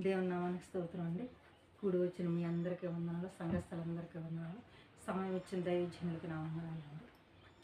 దేవుని నామానికి స్తోత్రం అండి. కూడి వచ్చిన మీ అందరికీ వందనాలు సంఘస్థలందరికీ వందనాలు. సమయం వచ్చిన దైవజనులకి నా వందనాలు అండి.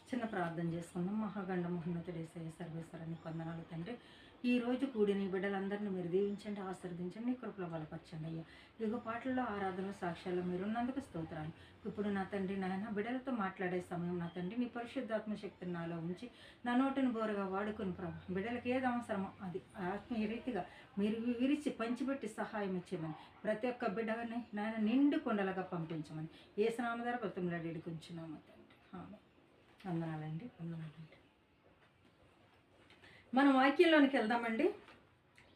చిన్న ప్రార్థన చేసుకుందాం. మహాగండ మహోన్నతుడేసే సర్వేశ్వరానికి వందనాలు తండ్రి. ఈ రోజు కూడిన బిడ్డలందరినీ మీరు దీవించండి ఆశీర్వదించండి నీ కృపలో బలపరచండి అయ్యా. యుగ పాటల్లో ఆరాధన సాక్ష్యాలు మీరున్నందుకు స్తోత్రాలు. ఇప్పుడు నా తండ్రి నాయన బిడ్డలతో మాట్లాడే సమయం నా తండ్రి నీ పరిశుద్ధాత్మ శక్తిని నాలో ఉంచి నా నోటిని బోరగా వాడుకుని ప్రభు బిడ్డలకి ఏది అవసరమో అది ఆత్మీయ రీతిగా మీరు విరిచి పంచిపెట్టి సహాయం ఇచ్చేమని ప్రతి ఒక్క బిడ్డని నాయన నిండు కొండలుగా పంపించమని ఏ స్నామధార బ్రతంలాడి ఎడుకుంటున్నాము తండ్రి. వందనాలండి వందనాలండి. మనం వాక్యంలోనికి వెళ్దామండి.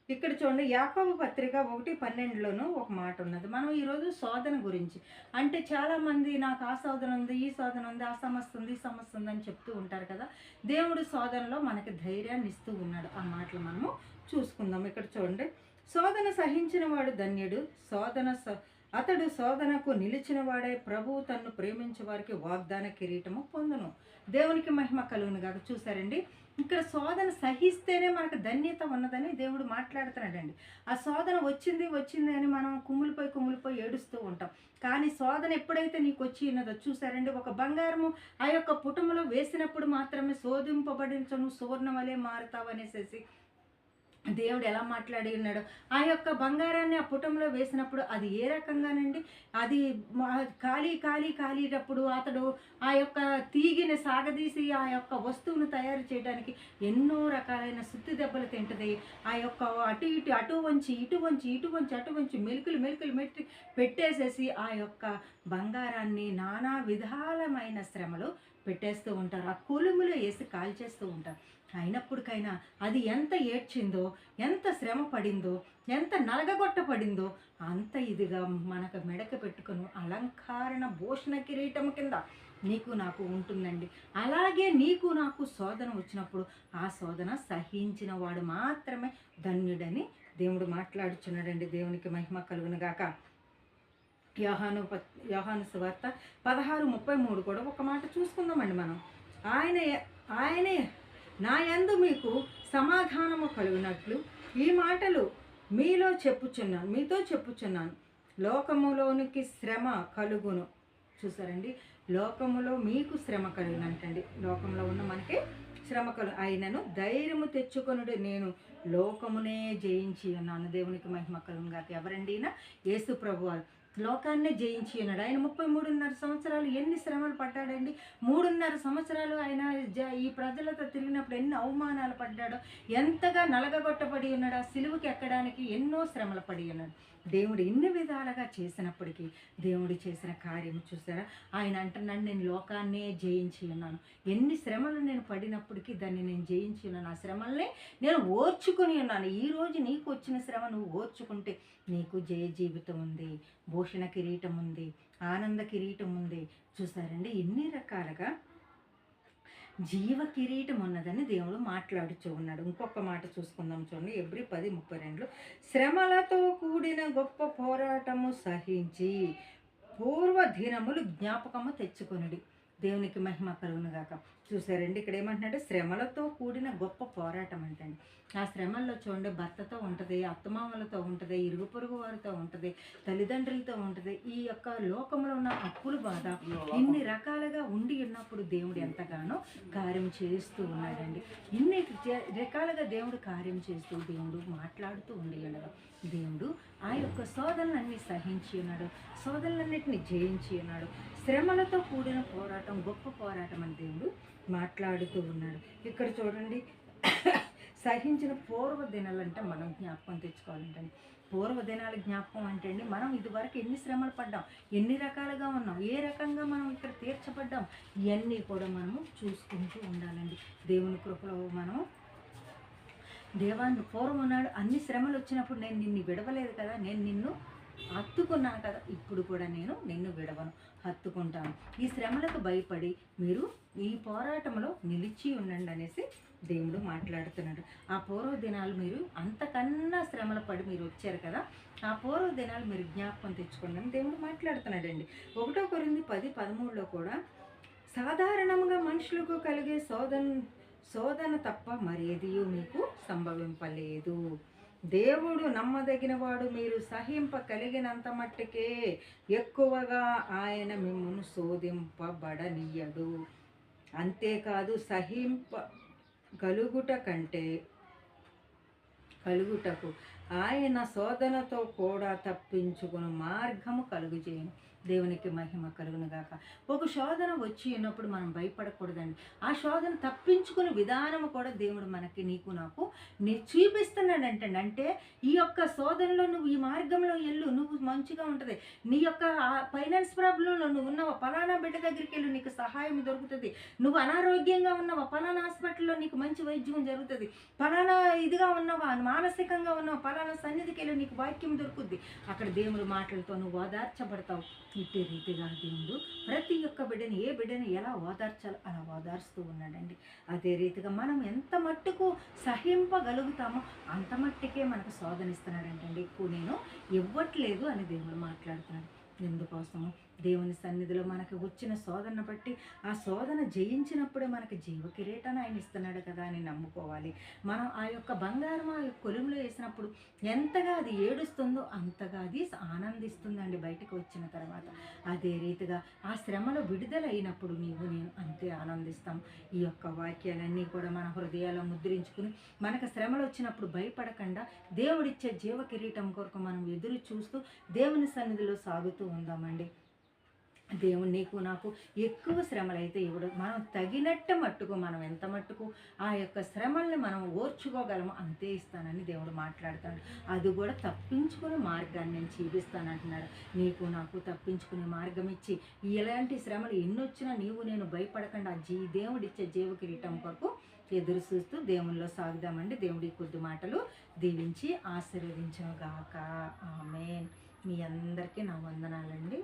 ఇక్కడ చూడండి యాకోబ పత్రిక ఒకటి పన్నెండులోనూ ఒక మాట ఉన్నది. మనం ఈరోజు శోధన గురించి అంటే చాలామంది నాకు ఆ శోధన ఉంది ఈ శోధన ఉంది ఆ సమస్య ఉంది ఈ సమస్య ఉంది అని చెప్తూ ఉంటారు కదా. దేవుడు శోధనలో మనకి ధైర్యాన్ని ఇస్తూ ఉన్నాడు. ఆ మాటలు మనము చూసుకుందాం. ఇక్కడ చూడండి శోధన సహించిన వాడు ధన్యుడు శోధన స- అతడు శోధనకు నిలిచిన వాడే ప్రభువు తన్ను ప్రేమించే వారికి వాగ్దాన కిరీటము పొందును. దేవునికి మహిమ కలుగును కాదు చూసారండి ఇక్కడ శోధన సహిస్తేనే మనకు ధన్యత ఉన్నదని దేవుడు మాట్లాడుతున్నాడండి. ఆ శోధన వచ్చింది వచ్చింది అని మనం కుమ్ములిపోయి కుమ్ములిపోయి ఏడుస్తూ ఉంటాం. కానీ శోధన ఎప్పుడైతే నీకు వచ్చి ఉన్నదో చూసారండి ఒక బంగారము ఆ యొక్క పుటములో వేసినప్పుడు మాత్రమే శోధింపబడించను సువర్ణం వలె మారుతావు అనేసేసి దేవుడు ఎలా మాట్లాడి ఉన్నాడు ఆ యొక్క బంగారాన్ని ఆ పుటంలో వేసినప్పుడు అది ఏ రకంగానండి? అది ఖాళీ ఖాళీ ఖాళీటప్పుడు అతడు ఆ యొక్క తీగిని సాగదీసి ఆ యొక్క వస్తువును తయారు చేయడానికి ఎన్నో రకాలైన సుత్తి దెబ్బలు తింటది. ఆ యొక్క అటు ఇటు అటు వంచి ఇటు వంచి ఇటు వంచి అటు వంచి మెలుకులు మెలుకులు మెట్టి పెట్టేసేసి ఆ యొక్క బంగారాన్ని నానా విధాలమైన శ్రమలు పెట్టేస్తూ ఉంటారు. ఆ కొలుములో వేసి కాల్చేస్తూ ఉంటారు. అయినప్పటికైనా అది ఎంత ఏడ్చిందో ఎంత శ్రమ పడిందో ఎంత నలగగొట్టపడిందో అంత ఇదిగా మనకు మెడక పెట్టుకుని అలంకారణ భూషణ కిరీటం కింద నీకు నాకు ఉంటుందండి. అలాగే నీకు నాకు శోధన వచ్చినప్పుడు ఆ శోధన సహించిన వాడు మాత్రమే ధన్యుడని దేవుడు మాట్లాడుచున్నాడండి. దేవునికి మహిమ కలుగునుగాక యోహాను యోహాను సువార్త పదహారు ముప్పై మూడు కూడా ఒక మాట చూసుకుందామండి మనం. ఆయన ఆయనే నా యందు మీకు సమాధానము కలుగునట్లు ఈ మాటలు మీలో చెప్పుచున్నాను మీతో చెప్పుచున్నాను. లోకములోనికి శ్రమ కలుగును. చూసారండి? లోకములో మీకు శ్రమ కలుగునంటండి లోకంలో ఉన్న మనకి శ్రమ కలు అయినను ధైర్యము తెచ్చుకొనుడు నేను లోకమునే జయించి ఉన్నాను. దేవునికి మహిమ కలుగు గాక. ఎవరండినా యేసు ప్రభువారు. లోకాన్నే జయించి ఉన్నాడు ఆయన ముప్పై మూడున్నర సంవత్సరాలు ఎన్ని శ్రమలు పడ్డాడండి? మూడున్నర సంవత్సరాలు ఆయన జ- ఈ ప్రజలతో తిరిగినప్పుడు ఎన్ని అవమానాలు పడ్డాడో ఎంతగా నలగగొట్టబడి ఉన్నాడు ఆ సిలువుకి ఎక్కడానికి ఎన్నో శ్రమలు పడి ఉన్నాడు. దేవుడు ఎన్ని విధాలుగా చేసినప్పటికీ దేవుడు చేసిన కార్యం చూసారా? ఆయన అంటున్నాడు నేను లోకాన్నే జయించి ఉన్నాను. ఎన్ని శ్రమలు నేను పడినప్పటికీ దాన్ని నేను జయించి ఉన్నాను. ఆ శ్రమల్ని నేను ఓర్చుకుని ఉన్నాను. ఈ రోజు నీకు వచ్చిన శ్రమ నువ్వు ఓర్చుకుంటే నీకు జయ జీవితం ఉంది. పోషణ కిరీటం ఉంది ఆనంద కిరీటం ఉంది. చూసారండి? ఎన్ని రకాలుగా జీవ కిరీటం ఉన్నదని దేవుడు మాట్లాడుచూ ఉన్నాడు. ఇంకొక మాట చూసుకుందాం చూడండి. ఎవ్రి పది ముప్పై రెండులో శ్రమలతో కూడిన గొప్ప పోరాటము సహించి పూర్వ దినములు జ్ఞాపకము తెచ్చుకొనుడు. దేవునికి మహిమ కలుగునుగాక చూసారండి ఇక్కడ ఏమంటున్నాడు శ్రమలతో కూడిన గొప్ప పోరాటం అంటండి. ఆ శ్రమల్లో చూడండి భర్తతో ఉంటుంది అత్తమామలతో ఉంటుంది ఇరుగు పొరుగు వారితో ఉంటుంది తల్లిదండ్రులతో ఉంటుంది. ఈ యొక్క లోకంలో ఉన్న అప్పులు బాధ ఇన్ని రకాలుగా ఉండి ఉన్నప్పుడు దేవుడు ఎంతగానో కార్యం చేస్తూ ఉన్నాడండి. ఇన్ని జ- రకాలుగా దేవుడు కార్యం చేస్తూ దేవుడు మాట్లాడుతూ ఉండి ఉండగా దేవుడు ఆ యొక్క సోదరులన్నీ సహించి ఉన్నాడు సోదరులన్నిటిని జయించి ఉన్నాడు. శ్రమలతో కూడిన పోరాటం గొప్ప పోరాటం అని దేవుడు మాట్లాడుతూ ఉన్నాడు. ఇక్కడ చూడండి సహించిన పూర్వ దినాలంటే మనం జ్ఞాపకం తెచ్చుకోవాలంటే పూర్వ దినాల జ్ఞాపకం అంటే అండి మనం ఇదివరకు ఎన్ని శ్రమలు పడ్డాం ఎన్ని రకాలుగా ఉన్నాం ఏ రకంగా మనం ఇక్కడ తీర్చబడ్డాం ఇవన్నీ కూడా మనము చూసుకుంటూ ఉండాలండి. దేవుని కృపలో మనం దేవాన్ని పూర్వం ఉన్నాడు అన్ని శ్రమలు వచ్చినప్పుడు నేను నిన్ను విడవలేదు కదా నేను నిన్ను హత్తుకున్నాను కదా ఇప్పుడు కూడా నేను నిన్ను విడవను హత్తుకుంటాను. ఈ శ్రమలకు భయపడి మీరు ఈ పోరాటంలో నిలిచి ఉండండి అనేసి దేవుడు మాట్లాడుతున్నాడు. ఆ పూర్వ దినాలు మీరు అంతకన్నా శ్రమలు పడి మీరు వచ్చారు కదా ఆ పూర్వ దినాలు మీరు జ్ఞాపకం తెచ్చుకోండి. అని దేవుడు మాట్లాడుతున్నాడండి. ఒకటో కొరింది పది పదమూడులో కూడా సాధారణంగా మనుషులకు కలిగే శోధన శోధన తప్ప మరేదియూ మీకు సంభవింపలేదు. దేవుడు నమ్మదగినవాడు మీరు సహింప కలిగినంత మట్టుకే ఎక్కువగా ఆయన మిమ్మల్ని శోధింపబడనీయడు. అంతేకాదు సహింప కలుగుట కంటే కలుగుటకు ఆయన శోధనతో కూడా తప్పించుకుని మార్గము కలుగుచేయను. దేవునికి మహిమ కలుగును గాక ఒక శోధన వచ్చి అన్నప్పుడు మనం భయపడకూడదండి. ఆ శోధన తప్పించుకునే విధానము కూడా దేవుడు మనకి నీకు నాకు నీ చూపిస్తున్నాడంటే అంటే ఈ యొక్క శోధనలో నువ్వు ఈ మార్గంలో వెళ్ళు నువ్వు మంచిగా ఉంటుంది. నీ యొక్క ఫైనాన్స్ ప్రాబ్లంలో నువ్వు ఉన్నావు? పలానా బిడ్డ దగ్గరికి వెళ్ళు నీకు సహాయం దొరుకుతుంది. నువ్వు అనారోగ్యంగా ఉన్నావా? పలానా హాస్పిటల్లో నీకు మంచి వైద్యం జరుగుతుంది. పలానా ఇదిగా ఉన్నావా? మానసికంగా ఉన్నావా? పలానా సన్నిధికి వెళ్ళి నీకు వాక్యం దొరుకుద్ది. అక్కడ దేవుడు మాటలతో నువ్వు ఓదార్చబడతావు. ఇట్టే రీతిగా దేవుడు ప్రతి ఒక్క బిడ్డని ఏ బిడ్డని ఎలా ఓదార్చాలో అలా ఓదార్స్తూ ఉన్నాడండి. అదే రీతిగా మనం ఎంత మట్టుకు సహింపగలుగుతామో అంత మట్టుకే మనకు శోధనిస్తున్నాడంటండి ఎక్కువ నేను ఇవ్వట్లేదు అని దేవుడు మాట్లాడుతున్నాడు. ఎందుకోసము? దేవుని సన్నిధిలో మనకి వచ్చిన శోధన బట్టి ఆ శోధన జయించినప్పుడే మనకి జీవ కిరీటాన్ని ఆయన ఇస్తున్నాడు కదా అని నమ్ముకోవాలి. మనం ఆ యొక్క బంగారం ఆ యొక్క కొలుములో వేసినప్పుడు ఎంతగా అది ఏడుస్తుందో అంతగా అది ఆనందిస్తుందండి బయటకు వచ్చిన తర్వాత. అదే రీతిగా ఆ శ్రమలో విడుదల అయినప్పుడు నీవు నేను అంతే ఆనందిస్తాం. ఈ యొక్క వాక్యాలన్నీ కూడా మన హృదయాల్లో ముద్రించుకుని మనకు శ్రమలు వచ్చినప్పుడు భయపడకుండా దేవుడిచ్చే జీవ కిరీటం కొరకు మనం ఎదురు చూస్తూ దేవుని సన్నిధిలో సాగుతూ ఉందామండి. దేవుడు నీకు నాకు ఎక్కువ శ్రమలు అయితే ఇవ్వడు. మనం తగినట్టు మట్టుకు మనం ఎంత మట్టుకు ఆ యొక్క శ్రమల్ని మనం ఓర్చుకోగలము అంతే ఇస్తానని దేవుడు మాట్లాడతాడు. అది కూడా తప్పించుకునే మార్గాన్ని నేను చూపిస్తానంటున్నాడు. నీకు నాకు తప్పించుకునే మార్గం ఇచ్చి ఇలాంటి శ్రమలు ఎన్ని వచ్చినా నీవు నేను భయపడకుండా జీ దేవుడిచ్చే జీవ కిరీటం కొరకు ఎదురు చూస్తూ దేవుల్లో సాగుదామండి. దేవుడి కొద్ది మాటలు దీవించి ఆశీర్వదించను ఆమె మీ అందరికీ నా వందనాలండి.